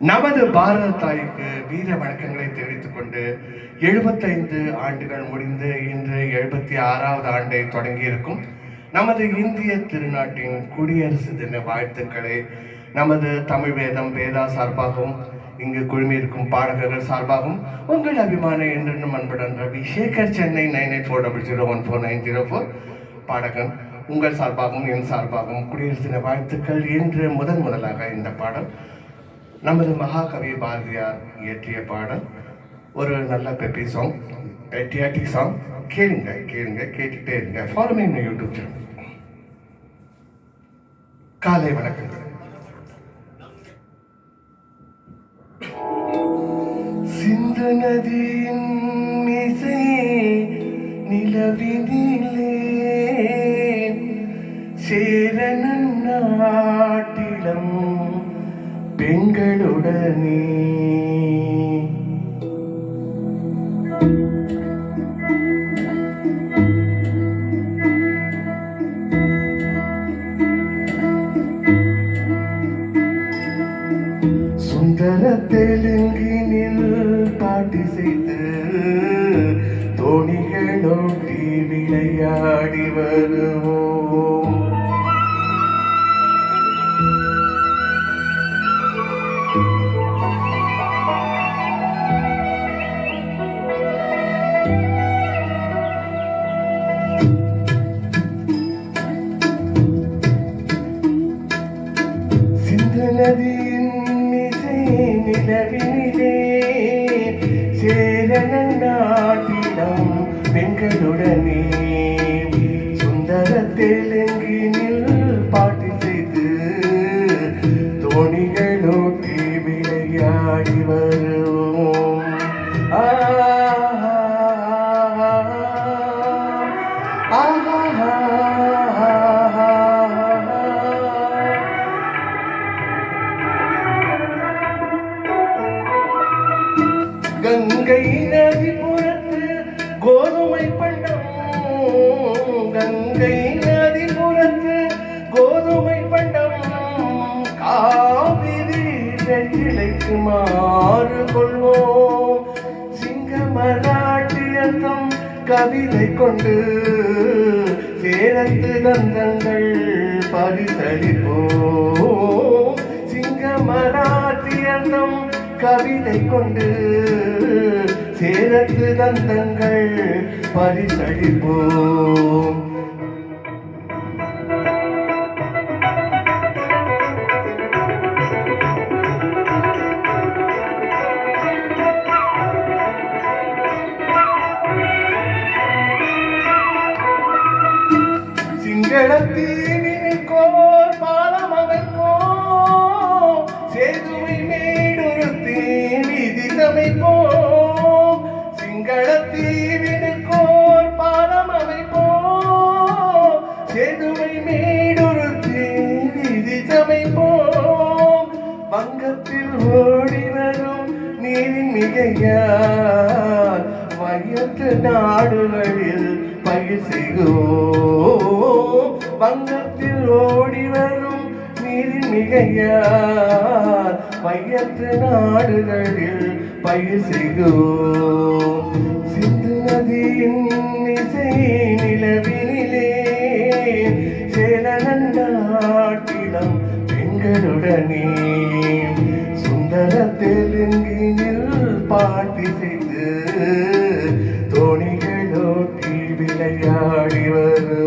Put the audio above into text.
நமது பாரத தாய்க்கு வீர வணக்கங்களை தெரிவித்துக் கொண்டு எழுபத்தைந்து ஆண்டுகள் முடிந்து இன்று எழுபத்தி ஆறாவது ஆண்டை தொடங்கியிருக்கும். நமது இந்திய திருநாட்டின் குடியரசு தின வாழ்த்துக்களை நமது தமிழ் வேதம் வேதா சார்பாகவும் இங்கு குழுமியிருக்கும் பாடகர்கள் சார்பாகவும் உங்கள் அபிமான என்றென்றும் அன்புடன் Ravi Sekar Chennai nine eight four double zero one four nine zero four. பாடகன் உங்கள் சார்பாகவும் என் சார்பாகவும் குடியரசு தின வாழ்த்துக்கள். என்று முதன் முதலாக இந்த பாடல் நமது மகாகவி பாரதியார் இயற்றிய பாடல். ஒரு நல்ல பெப்பி சாங் பேட்டியாட்டிக் சாங் கேளுங்க கேளுங்க கேட்டுட்டே இருங்க. ஃபாலோ மீ யூடியூப் சேனல் காலை வணக்கம் சிந்து நதியின் இசை நிலவினிலே சேரன் நாட்டிலம் பெண்களுடனே சுந்தர தெலுங்கினில் பாட்டி செய்து தோணிகளோட்டி விளையாடி வருவோம் நிலவினிலே சேரண நாட்டிடம் பெண்களுடனே. சுந்தர தெலுங்கினில் கங்கை நதி புறத்து கோதுமை பண்டம் கங்கை நதி புறத்து கோதுமை பண்டம் காவிரி வெற்றிலைக்கு மாறு கொள்வோம். சிங்க மராட்டியர்த்தம் கவிதை கொண்டு சேரத்து தந்தங்கள் பரிசளிப்போம். சிங்க மராட்டியர்த்தம் கவிதை கொண்டு சேரத்து தந்தங்கள் பரிசளிப்போம். சிங்களத்தீனி விதி சமைப்போம் சிங்களத்தீவினுக்கோர் பாலம் அமைப்போம். சேதுவை மேடொருத்தி விதி சமைப்போம். வங்கத்தில் ஓடி வரும் நீரின் மிகையால் மையத்து நாடுகளில் பயிர் செய்வோம். வங்கத்தில் ஓடி வரும் நீரின் மிகையால் மையத்து நாடுகளில் பயிர் செய்வோம் சிந்து நதியின் இசை நிலவினிலே சேலனன் நாட்டிடம் பெண்களுடனே சுந்தர தெலுங்கினில் பாட்டி செய்து தோணிகளோட்டி விளையாடி வரும்.